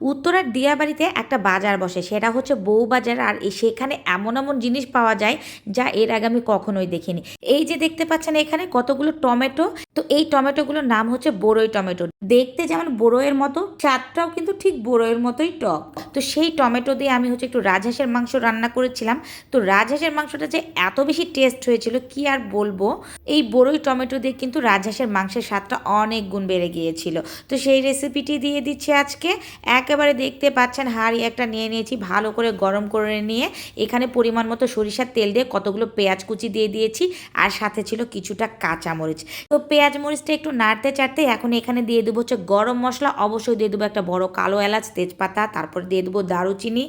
উত্তরার দিয়াবাড়িতে একটা বাজার বসে। সেটা হচ্ছে বউ বাজার আর সেখানে এমন এমন জিনিস পাওয়া যায় যা এর আগে আমি কখনোই দেখিনি। এই যে দেখতে পাচ্ছেন এখানে কতগুলো টমেটো, তো এই টমেটোগুলোর নাম হচ্ছে বড়ই টমেটো। দেখতে যেমন বড়ইয়ের মতো স্বাদটাও কিন্তু ঠিক বড়ইয়ের মতোই টক। তো সেই টমেটো দিয়ে আমি হচ্ছে একটু রাজহাঁসের মাংস রান্না করেছিলাম। তো রাজহাঁসের মাংসটা যে এত বেশি টেস্ট হয়েছিল, কি আর বলব? এই বড়ই টমেটো দিয়ে কিন্তু রাজহাঁসের মাংসের স্বাদটা অনেক গুণ বেড়ে গিয়েছিল। তো সেই রেসিপিটি দিয়ে দিচ্ছি আজকে। একেবারে দেখতে পাচ্ছেন, হাঁড়ি একটা নিয়ে নিয়েছি, ভালো করে গরম করে নিয়ে, এখানে পরিমাণ মতো সরিষার তেল দিয়ে কতগুলো পেঁয়াজ কুচি দিয়ে দিয়েছি, আর সাথে ছিল কিছুটা কাঁচামরিচ। তো পেঁয়াজ মরিচটা একটু নাড়তে চাড়তে এখন এখানে দিয়ে দেবো হচ্ছে গরম মশলা, অবশ্যই দিয়ে দেবো একটা বড় কালো এলাচ, তেজপাতা, তারপর দিয়ে দেবো দারুচিনি,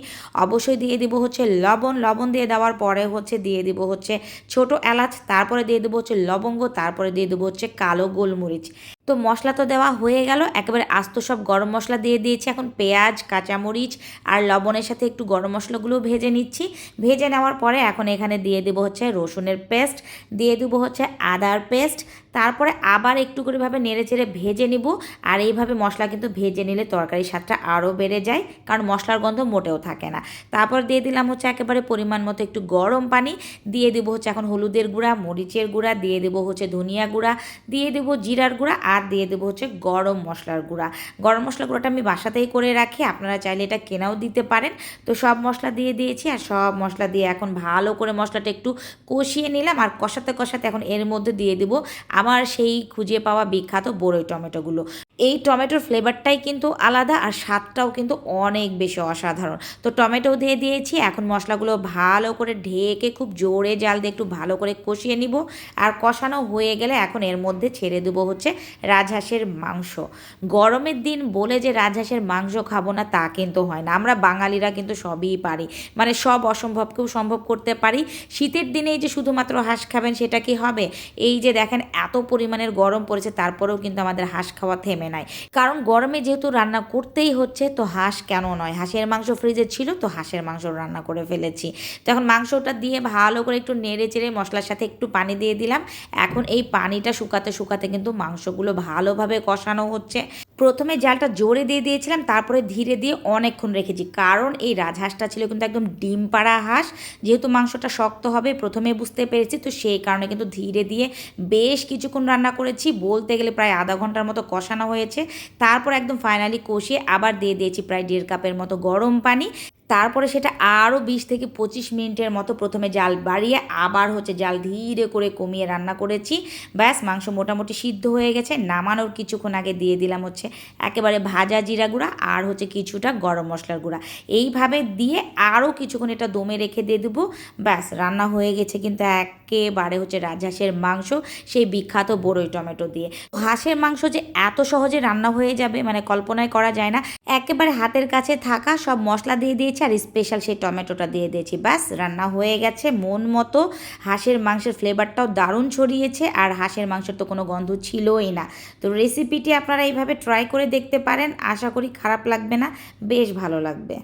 অবশ্যই দিয়ে দেবো হচ্ছে লবণ লবণ দিয়ে দেওয়ার পরে হচ্ছে দিয়ে দেবো হচ্ছে ছোট এলাচ, তারপরে দিয়ে দেবো হচ্ছে লবঙ্গ, তারপরে দিয়ে দেবো হচ্ছে কালো গোলমরিচ। তো মশলা তো দেওয়া হয়ে গেল, একেবারে আস্ত সব গরম মশলা দিয়ে দিয়েছি। এখন পেঁয়াজ, কাঁচামরিচ আর লবণের সাথে একটু গরম মশলাগুলো ভেজে নিচ্ছি। ভেজে নেওয়ার পরে এখন এখানে দিয়ে দেবো হচ্ছে রসুনের পেস্ট, দিয়ে দেবো হচ্ছে আদার পেস্ট। তারপরে আবার একটু করে ভাবে নেড়ে চেড়ে ভেজে নিব। আর এইভাবে মশলা কিন্তু ভেজে নিলে তরকারির স্বাদটা আরও বেড়ে যায়, কারণ মশলার গন্ধ মোটেও থাকে না। তারপর দিয়ে দিলাম হচ্ছে একেবারে পরিমাণ মতো একটু গরম পানি। দিয়ে দেবো হচ্ছে এখন হলুদের গুঁড়া, মরিচের গুঁড়া, দিয়ে দেবো হচ্ছে ধনিয়া গুঁড়া, দিয়ে দেবো জিরার গুঁড়া আর দিয়ে দেবো হচ্ছে গরম মশলার গুঁড়া। গরম মশলা গুঁড়াটা আমি বাসাতেই করে রাখি, আপনারা চাইলে এটা কেনাও দিতে পারেন। তো সব মশলা দিয়ে দিয়েছি আর সব মশলা দিয়ে এখন ভালো করে মশলাটা একটু কষিয়ে নিলাম আর কষাতে কষাতে এখন এর মধ্যে দিয়ে দেবো আমার সেই খুঁজে পাওয়া বিখ্যাত বড়ই টমেটোগুলো। এই টমেটোর ফ্লেভারটাই কিন্তু আলাদা আর স্বাদটাও কিন্তু অনেক বেশি অসাধারণ। তো টমেটো দিয়ে দিয়েছি, এখন মশলাগুলো ভালো করে ঢেকে খুব জোরে জাল দিয়ে একটু ভালো করে কষিয়ে নিব। আর কষানো হয়ে গেলে এখন এর মধ্যে ছেড়ে দেবো হচ্ছে রাজহাঁসের মাংস। গরমের দিন বলে যে রাজহাঁসের মাংস খাব না, তা কিন্তু হয় না। আমরা বাঙালিরা কিন্তু সবই পারি। মানে সব অসম্ভবকেও সম্ভব করতে পারি। শীতের দিনেই যে শুধুমাত্র হাঁস খাবেন, সেটা কি হবে? এই যে দেখেন, এত পরিমাণের গরম পড়েছে, তারপরেও কিন্তু আমাদের হাঁস খাওয়া থেমে নাই। কারণ গরমে যেহেতু রান্না করতেই হচ্ছে, তো হাঁস কেন নয়? হাঁসের মাংস ফ্রিজে ছিল, তো হাঁসের মাংস রান্না করে ফেলেছি। তো এখন মাংসটা দিয়ে ভালো করে একটু নেড়ে চেড়ে মশলার সাথে একটু পানি দিয়ে দিলাম। এখন এই পানিটা শুকাতে শুকাতে কিন্তু মাংসগুলো ভালোভাবে কষানো হচ্ছে। প্রথমে জালটা জোরে দিয়ে দিয়েছিলাম, তারপরে ধীরে দিয়ে অনেকক্ষণ রেখেছি। কারণ এই রাজহাঁসটা ছিল কিন্তু একদম ডিম পাড়া হাঁস। যেহেতু মাংসটা শক্ত হবে, প্রথমে বুঝতে পেরেছি, তো সেই কারণে কিন্তু ধীরে দিয়ে বেশ কিছুক্ষণ রান্না করেছি। বলতে গেলে প্রায় আধা ঘণ্টার মতো কষানো হয়েছে। তারপর একদম ফাইনালি কষিয়ে আবার দিয়ে দিয়েছি প্রায় দেড় কাপের মতো গরম পানি। তারপরে সেটা আরও বিশ থেকে পঁচিশ মিনিটের মতো প্রথমে জাল বাড়িয়ে আবার হচ্ছে জাল ধীরে করে কমিয়ে রান্না করেছি। ব্যাস, মাংস মোটামুটি সিদ্ধ হয়ে গেছে। নামানোর কিছুক্ষণ আগে দিয়ে দিলাম হচ্ছে একেবারে ভাজা জিরা গুঁড়া আর হচ্ছে কিছুটা গরম মশলার গুঁড়া। এইভাবে দিয়ে আরও কিছুক্ষণ এটা দমে রেখে দিয়ে দেবো। ব্যাস, রান্না হয়ে গেছে কিন্তু একেবারে হচ্ছে রাজহাঁসের মাংস, সেই বিখ্যাত বড়ই টমেটো দিয়ে। হাঁসের মাংস যে এত সহজে রান্না হয়ে যাবে মানে কল্পনায় করা যায় না। একেবারে হাতের কাছে থাকা সব মশলা দিয়ে দিয়েছি আর স্পেশাল সেই টমেটোটা দিয়ে দিয়েছি। ব্যাস, রান্না হয়ে গেছে মন মতো। হাঁসের মাংসের ফ্লেভারটাও দারুণ ছড়িয়েছে আর হাঁসের মাংসের তো কোনো গন্ধ ছিলই না। তো রেসিপিটি আপনারা এইভাবে ট্রাই করে দেখতে পারেন। আশা করি খারাপ লাগবে না, বেশ ভালো লাগবে।